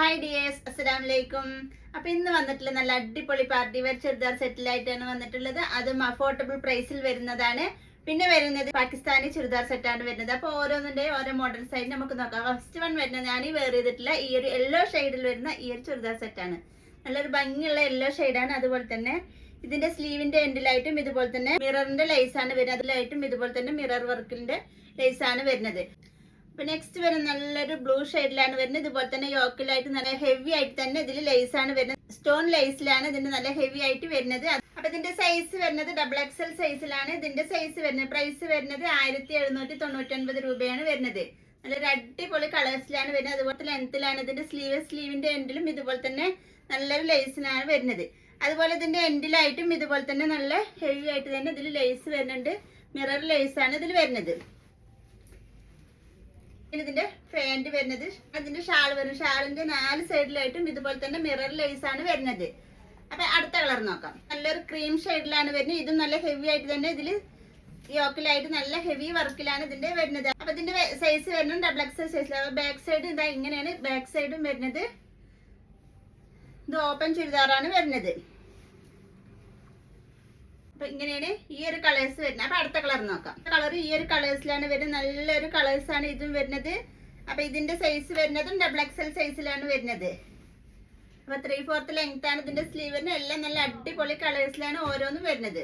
Hi dears അസ്സലാം വലൈക്കും അപ്പൊ ഇന്ന് വന്നിട്ടുള്ള നല്ല അടിപൊളി പാർട്ടി വെയർ ചുരിദാർ സെറ്റിലായിട്ടാണ് വന്നിട്ടുള്ളത്. അതും അഫോർഡബിൾ പ്രൈസിൽ വരുന്നതാണ്. പിന്നെ വരുന്നത് പാകിസ്ഥാനി ചുരിദാർ സെറ്റാണ് വരുന്നത്. അപ്പൊ ഓരോന്നിന്റെ ഓരോ മോഡൽ സൈഡ് നമുക്ക് നോക്കാം. ഫസ്റ്റ് വൺ വരുന്നത് ഞാൻ വെയർ ചെയ്തിട്ടുള്ള ഈ ഒരു യെല്ലോ ഷെയ്ഡിൽ വരുന്ന ഈ ഒരു ചുരിദാർ സെറ്റാണ് നല്ലൊരു ഭംഗിയുള്ള യെല്ലോ ഷെയ്ഡാണ് അതുപോലെ തന്നെ ഇതിന്റെ സ്ലീവിന്റെ എൻഡിലായിട്ടും ഇതുപോലെ തന്നെ മിററിന്റെ ലൈസാണ് വരുന്നത്. അതിലായിട്ടും ഇതുപോലെ തന്നെ മിറർ വർക്കിന്റെ ലൈസാണ് വരുന്നത്. അപ്പൊ നെക്സ്റ്റ് വരുന്ന നല്ലൊരു ബ്ലൂ ഷെയ്ഡിലാണ് വരുന്നത്. ഇതുപോലെ തന്നെ യോക്കിലായിട്ട് നല്ല ഹെവി ആയിട്ട് തന്നെ ഇതിൽ ലേസ് ആണ് വരുന്നത്. സ്റ്റോൺ ലേസിലാണ് ഇതിന്റെ നല്ല ഹെവി ആയിട്ട് വരുന്നത്. അപ്പൊ ഇതിന്റെ സൈസ് വരുന്നത് ഡബിൾ എക്സൽ സൈസിലാണ് ഇതിന്റെ സൈസ് വരുന്നത് പ്രൈസ് വരുന്നത് ആയിരത്തി എഴുന്നൂറ്റി തൊണ്ണൂറ്റി രൂപയാണ് വരുന്നത്. നല്ലൊരു അടിപൊളി കളേഴ്സിലാണ് വരുന്നത്. അതുപോലെ ലെങ്ത്തിലാണ് ഇതിന്റെ സ്ലീവ് സ്ലീവിന്റെ എൻഡിലും ഇതുപോലെ തന്നെ നല്ലൊരു ലേസിനാണ് വരുന്നത്. അതുപോലെ ഇതിന്റെ എൻഡിലായിട്ടും ഇതുപോലെ തന്നെ നല്ല ഹെവി ആയിട്ട് തന്നെ ഇതിൽ ലേസ് വരുന്നുണ്ട്. മിറർ ലേസ് ആണ് ഇതിൽ വരുന്നത്. പിന്നെ ഇതിന്റെ ഫാൻഡ് വരുന്നത്. അതിന്റെ ഷാൾ വരും. ഷാളിന്റെ നാല് സൈഡിലായിട്ടും ഇതുപോലെ തന്നെ മിറർ ലേസ് ആണ് വരുന്നത്. അപ്പൊ അടുത്ത കളർ നോക്കാം. നല്ലൊരു ക്രീം ഷെയ്ഡിലാണ് വരുന്നത്. ഇതും നല്ല ഹെവി ആയിട്ട് തന്നെ ഇതിൽ യോക്കിലായിട്ട് നല്ല ഹെവി വർക്കിലാണ് ഇതിന്റെ വരുന്നത്. അപ്പൊ ഇതിന്റെ സൈസ് വരുന്നത് ഡബിൾ എക്സൽ സൈസിലാണ് ബാക്ക് സൈഡ് ഇതാ ഇങ്ങനെയാണ്. ബാക്ക് സൈഡും വരുന്നത്. ഇത് ഓപ്പൺ ചുരിദാറാണ് വരുന്നത്. അപ്പൊ ഇങ്ങനെയാണ് ഈ ഒരു കളേഴ്സ് വരുന്നത്. അപ്പൊ അടുത്ത കളർ നോക്കാം. കളർ ഈ ഒരു കളേഴ്സിലാണ് വരുന്നത്. നല്ലൊരു ആണ് ഇതും വരുന്നത്. അപ്പൊ ഇതിന്റെ സൈസ് വരുന്നതും ഡബിൾ എക്സൽ സൈസിലാണ് വരുന്നത്. അപ്പൊ ത്രീ ഫോർത്ത് ലെങ്ത് ആണ് ഇതിന്റെ വരുന്നത്. എല്ലാം നല്ല അടിപൊളി കളേഴ്സിലാണ് ഓരോന്നും വരുന്നത്.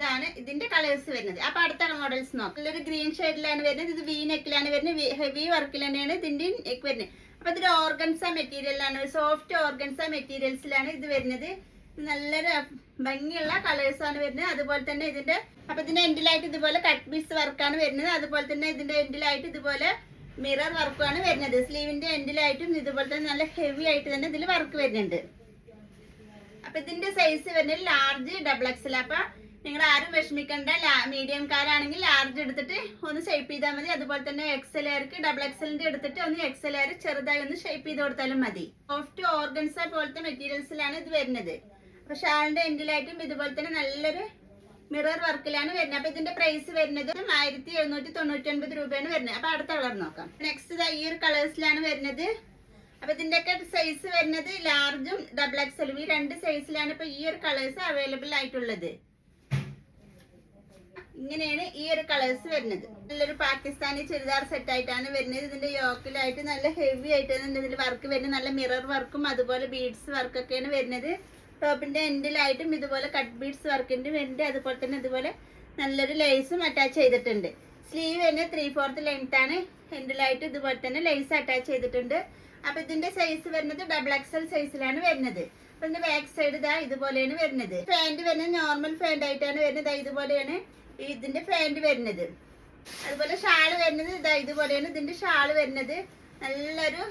ഇതാണ് ഇതിന്റെ കളേഴ്സ് വരുന്നത്. അപ്പൊ അടുത്ത മോഡൽസ് നോക്കാം. നല്ലൊരു ഗ്രീൻ ഷെയ്ഡിലാണ് വരുന്നത് ഇത് വി നെക്കിലാണ് വരുന്നത് ഹെവി വർക്കിൽ തന്നെയാണ് ഇതിന്റെ നെക്ക് വരുന്നത്. അപ്പൊ ഇതിന്റെ ഓർഗൻസ മെറ്റീരിയലാണ് സോഫ്റ്റ് ഓർഗൻസ മെറ്റീരിയൽസിലാണ് ഇത് വരുന്നത്. നല്ലൊരു ഭംഗിയുള്ള കളേഴ്സ് ആണ് വരുന്നത്. അതുപോലെ തന്നെ ഇതിന്റെ അപ്പൊ ഇതിന്റെ എൻഡിലായിട്ട് ഇതുപോലെ കട്ട് പീസ് വർക്കാണ് വരുന്നത്. അതുപോലെ തന്നെ ഇതിന്റെ എൻഡിലായിട്ട് ഇതുപോലെ മിറർ വർക്കാണ് വരുന്നത്. സ്ലീവിന്റെ എൻഡിലായിട്ടും ഇതുപോലെ തന്നെ നല്ല ഹെവി ആയിട്ട് തന്നെ ഇതിൽ വർക്ക് വരുന്നുണ്ട്. അപ്പൊ ഇതിന്റെ സൈസ് വരുന്നത് ലാർജ് ഡബിൾ എക്സൽ അപ്പൊ നിങ്ങൾ ആരും വിഷമിക്കണ്ട മീഡിയംകാരാണെങ്കിൽ ലാർജ് എടുത്തിട്ട് ഒന്ന് ഷേപ്പ് ചെയ്താൽ മതി. അതുപോലെ തന്നെ എക്സൽ എയർക്ക് ഡബിൾ എക്സലിന്റെ എടുത്തിട്ട് ഒന്ന് എക്സൽ എയർ ചെറുതായി ഒന്ന് ഷേപ്പ് ചെയ്ത് കൊടുത്താലും മതി. സോഫ്റ്റ് ഓർഗൻസ പോലത്തെ മെറ്റീരിയൽസിലാണ് ഇത് വരുന്നത്. അപ്പൊ ഷാളിന്റെ എൻഡിലായിട്ടും ഇതുപോലെ തന്നെ നല്ലൊരു മിറർ വർക്കിലാണ് വരുന്നത്. അപ്പൊ ഇതിന്റെ പ്രൈസ് വരുന്നത് ആയിരത്തി എഴുന്നൂറ്റി തൊണ്ണൂറ്റി ഒൻപത് രൂപയാണ് വരുന്നത്. അപ്പൊ അടുത്ത കളർ നോക്കാം. നെക്സ്റ്റ് ഈ ഒരു കളേഴ്സിലാണ് വരുന്നത്. അപ്പൊ ഇതിന്റെ ഒക്കെ സൈസ് വരുന്നത് ലാർജും ഡബിൾ എക്സലും ഈ രണ്ട് സൈസിലാണ് ഇപ്പൊ ഈ ഒരു കളേഴ്സ് അവൈലബിൾ ആയിട്ടുള്ളത്. ഇങ്ങനെയാണ് ഈ ഒരു കളേഴ്സ് വരുന്നത്. നല്ലൊരു പാകിസ്ഥാനി ചുരിദാർ സെറ്റ് ആയിട്ടാണ് വരുന്നത്. ഇതിന്റെ യോക്കിലായിട്ട് നല്ല ഹെവി ആയിട്ടാണ് ഇതിൽ വർക്ക് വരുന്നത്. നല്ല മിറർ വർക്കും അതുപോലെ ബീഡ്സ് വർക്കൊക്കെയാണ് വരുന്നത്. ടോപ്പിന്റെ എൻഡിലായിട്ടും ഇതുപോലെ കട്ട് ബീഡ്സ് വർക്കിന്റെ വേണ്ടി അതുപോലെ തന്നെ ഇതുപോലെ നല്ലൊരു ലേസും അറ്റാച്ച് ചെയ്തിട്ടുണ്ട്. സ്ലീവ് തന്നെ ത്രീ ഫോർത്ത് ലെങ്ത് ആണ് എൻഡിലായിട്ട് ഇതുപോലെ തന്നെ ലേസ് അറ്റാച്ച് ചെയ്തിട്ടുണ്ട്. അപ്പൊ ഇതിന്റെ സൈസ് വരുന്നത് ഡബിൾ എക്സൽ സൈസിലാണ് വരുന്നത്. അപ്പൊ ഇതിന്റെ ബാക്ക് സൈഡ് ഇതാ ഇതുപോലെയാണ് വരുന്നത്. പാന്റ് വരുന്നത് നോർമൽ പാന്റ് ആയിട്ടാണ് വരുന്നത്. ഇതുപോലെയാണ് ഇതിന്റെ പാന്റ് വരുന്നത്. അതുപോലെ ഷാൾ വരുന്നത് ഇതാ ഇതുപോലെയാണ് ഇതിന്റെ ഷാൾ വരുന്നത്. നല്ലൊരു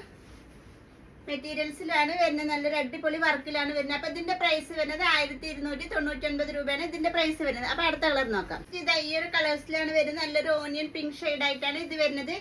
മെറ്റീരിയൽസിലാണ് വരുന്നത്. നല്ലൊരു അടിപൊളി വർക്കിലാണ് വരുന്നത്. അപ്പൊ ഇതിന്റെ പ്രൈസ് വരുന്നത് ആയിരത്തി ഇരുന്നൂറ്റി തൊണ്ണൂറ്റി ഒൻപത് രൂപയാണ് ഇതിന്റെ പ്രൈസ് വരുന്നത്. അപ്പൊ അടുത്ത കളർ നോക്കാം. ഇത് ഈ ഒരു കളേഴ്സിലാണ് വരുന്നത്. നല്ലൊരു ഓണിയൻ പിങ്ക് ഷെയ്ഡ് ആയിട്ടാണ് ഇത് വരുന്നത്.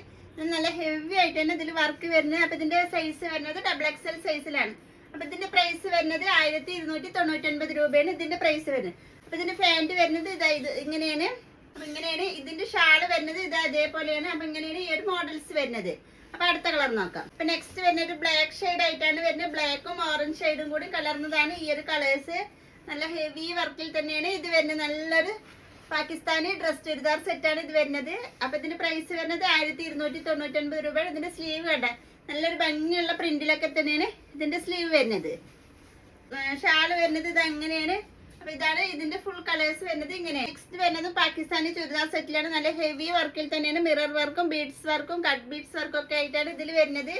നല്ല ഹെവി ആയിട്ട് തന്നെ ഇതിൽ വർക്ക് വരുന്നത്. അപ്പൊ ഇതിന്റെ സൈസ് വരുന്നത് ഡബിൾ എക്സ് എൽ സൈസിലാണ് അപ്പൊ ഇതിന്റെ പ്രൈസ് വരുന്നത് ആയിരത്തി ഇരുന്നൂറ്റി തൊണ്ണൂറ്റി ഒൻപത് രൂപയാണ് ഇതിന്റെ പ്രൈസ് വരുന്നത്. അപ്പൊ ഇതിന്റെ ഫാന്റ് വരുന്നത് ഇതാ ഇത് ഇങ്ങനെയാണ്. അപ്പൊ ഇങ്ങനെയാണ് ഇതിന്റെ ഷാൾ വരുന്നത് ഇതാ അതേപോലെയാണ് അപ്പൊ ഇങ്ങനെയാണ് ഈ ഒരു മോഡൽസ് വരുന്നത്. അപ്പൊ അടുത്ത കളർ നോക്കാം. അപ്പൊ നെക്സ്റ്റ് വരുന്നത് ഒരു ബ്ലാക്ക് ഷെയ്ഡ് ആയിട്ടാണ് വരുന്നത്. ബ്ലാക്കും ഓറഞ്ച് ഷെയ്ഡും കൂടി കലർന്നതാണ് ഈ ഒരു കളേഴ്സ് നല്ല ഹെവി വർക്കിൽ തന്നെയാണ് ഇത് വരുന്നത്. നല്ലൊരു പാകിസ്ഥാനി ഡ്രസ് ചുരിദാർ സെറ്റാണ് ഇത് വരുന്നത്. അപ്പൊ ഇതിന്റെ പ്രൈസ് വരുന്നത് ആയിരത്തി ഇരുന്നൂറ്റി തൊണ്ണൂറ്റി ഒൻപത് രൂപയാണ്. ഇതിന്റെ സ്ലീവ് കണ്ട. നല്ലൊരു ഭംഗിയുള്ള പ്രിന്റിലൊക്കെ തന്നെയാണ് ഇതിന്റെ സ്ലീവ് വരുന്നത്. ഷാൾ വരുന്നത് ഇത് അങ്ങനെയാണ് അപ്പൊ ഇതാണ് ഇതിന്റെ ഫുൾ കളേഴ്സ് വരുന്നത് ഇങ്ങനെ. നെക്സ്റ്റ് വരുന്നത് പാകിസ്ഥാനി ചുരിദാർ സെറ്റിലാണ് നല്ല ഹെവി വർക്കിൽ തന്നെയാണ് മിറർ വർക്കും ബീഡ്സ് വർക്കും കട്ട് ബീഡ്സ് വർക്കും ഒക്കെ ആയിട്ടാണ് ഇതിൽ വരുന്നത്.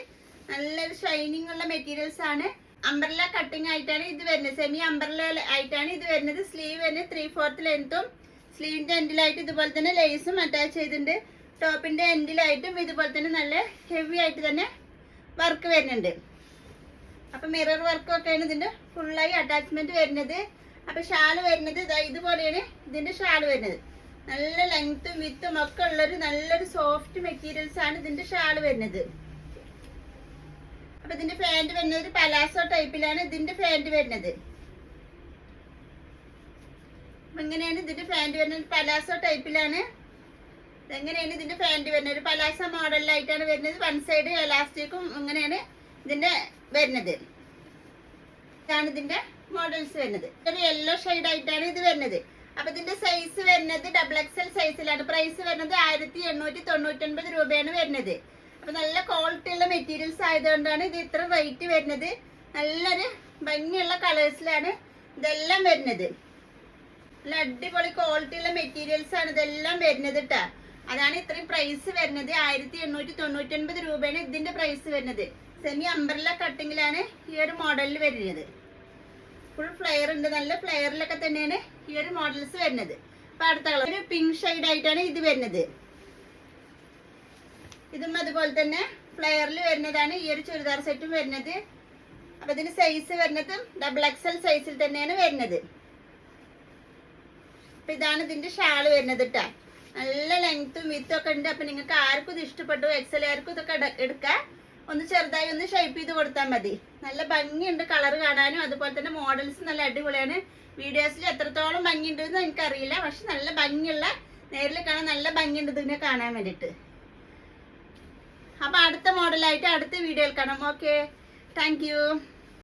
നല്ലൊരു ഷൈനിങ് ഉള്ള മെറ്റീരിയൽസ് ആണ്. അംബ്രല കട്ടിങ് ആയിട്ടാണ് ഇത് വരുന്നത്. സെമി അംബ്രല ആയിട്ടാണ് ഇത് വരുന്നത്. സ്ലീവ് വരുന്നത് ത്രീ ഫോർത്ത് ലെങ്ത്തും സ്ലീവിന്റെ എൻഡിലായിട്ട് ഇതുപോലെ തന്നെ ലേസും അറ്റാച്ച് ചെയ്തിട്ടുണ്ട്. ടോപ്പിന്റെ എൻഡിലായിട്ടും ഇതുപോലെ തന്നെ നല്ല ഹെവി ആയിട്ട് തന്നെ വർക്ക് വരുന്നുണ്ട്. അപ്പൊ മിറർ വർക്കും ഒക്കെയാണ് ഇതിന്റെ ഫുള്ളായി അറ്റാച്ച്മെന്റ് വരുന്നത്. അപ്പൊ ഷാൽ വരുന്നത് ഇതാ ഇതുപോലെയാണ് ഇതിന്റെ ഷാൽ വരുന്നത്. നല്ല ലെങ്ത്തും വിത്തും ഒക്കെ ഉള്ളൊരു നല്ലൊരു സോഫ്റ്റ് മെറ്റീരിയൽസ് ആണ് ഇതിന്റെ ഷാൾ വരുന്നത്. അപ്പൊ ഇതിന്റെ പാന്റ് വരുന്നത് ഒരു പലാസോ ടൈപ്പിലാണ് ഇതിന്റെ പാന്റ് വരുന്നത്. എങ്ങനെയാണ് ഇതിന്റെ പാന്റ് വരുന്നത് പലാസോ ടൈപ്പിലാണ് എങ്ങനെയാണ് ഇതിന്റെ പാന്റ് വരുന്നത്? ഒരു പലാസ മോഡലിലായിട്ടാണ് വരുന്നത്. വൺ സൈഡ് എലാസ്റ്റിക്കും ഇങ്ങനെയാണ് ഇതിന്റെ വരുന്നത്. ഇതാണ് ഇതിന്റെ മോഡൽസ് വരുന്നത്. ഒരു യെല്ലോ ആയിട്ടാണ് ഇത് വരുന്നത്. അപ്പൊ ഇതിന്റെ സൈസ് വരുന്നത് ഡബിൾ എക്സൽ സൈസിലാണ് പ്രൈസ് വരുന്നത് ആയിരത്തി എണ്ണൂറ്റി തൊണ്ണൂറ്റൊൻപത് രൂപയാണ് വരുന്നത്. അപ്പൊ നല്ല ക്വാളിറ്റി ഉള്ള മെറ്റീരിയൽസ് ആയതുകൊണ്ടാണ് ഇത് ഇത്ര റേറ്റ് വരുന്നത്. നല്ലൊരു ഭംഗിയുള്ള കളേഴ്സിലാണ് ഇതെല്ലാം വരുന്നത്. നല്ല അടിപൊളി ക്വാളിറ്റി ഉള്ള മെറ്റീരിയൽസ് ആണ് ഇതെല്ലാം വരുന്നത് കേട്ടാ അതാണ് ഇത്രയും പ്രൈസ് വരുന്നത്. ആയിരത്തി എണ്ണൂറ്റി തൊണ്ണൂറ്റി ഒൻപത് രൂപയാണ് ഇതിന്റെ പ്രൈസ് വരുന്നത്. സെമി അംബ്രല്ല കട്ടിങ്ങിലാണ് ഈ ഒരു മോഡലിൽ വരുന്നത്. ഫുൾ ഫ്ലെയർ ഉണ്ട്. നല്ല ഫ്ലെയറിലൊക്കെ തന്നെയാണ് ഈ ഒരു മോഡൽസ് വരുന്നത്. അപ്പൊ അടുത്ത കളർ. ഒരു പിങ്ക് ഷെയ്ഡ് ആയിട്ടാണ് ഇത് വരുന്നത്. ഇതും അതുപോലെ തന്നെ ഫ്ലെയറിൽ വരുന്നതാണ്. ഈ ഒരു ചുരിദാർ സെറ്റും വരുന്നത്. അപ്പൊ ഇതിന് സൈസ് വരുന്നത് ഡബിൾ എക്സൽ സൈസിൽ തന്നെയാണ് വരുന്നത്. അപ്പൊ ഇതാണ് ഇതിന്റെ ഷാൾ വരുന്നത് കേട്ടാ നല്ല ലെങ്ത്തും വിത്തും ഒക്കെ ഉണ്ട്. അപ്പൊ നിങ്ങൾക്ക് ആർക്കും ഇത് ഇഷ്ടപ്പെട്ടു എക്സൽ ആർക്കും ഇതൊക്കെ എടുക്കാം ഒന്ന് ചെറുതായി ഒന്ന് ഷേപ്പ് ചെയ്ത് കൊടുത്താൽ മതി. നല്ല ഭംഗിയുണ്ട് കളർ കാണാനും. അതുപോലെ തന്നെ മോഡൽസ് നല്ല അടിപൊളിയാണ്. വീഡിയോസിൽ എത്രത്തോളം ഭംഗിയുണ്ട് എന്ന് എനിക്കറിയില്ല. പക്ഷെ നല്ല ഭംഗിയുള്ള നേരിൽ കാണാൻ നല്ല ഭംഗിയുണ്ട് ഇതിനെ കാണാൻ വേണ്ടിയിട്ട് അപ്പൊ അടുത്ത മോഡലായിട്ട് അടുത്ത വീഡിയോയിൽ കാണാം. Okay thank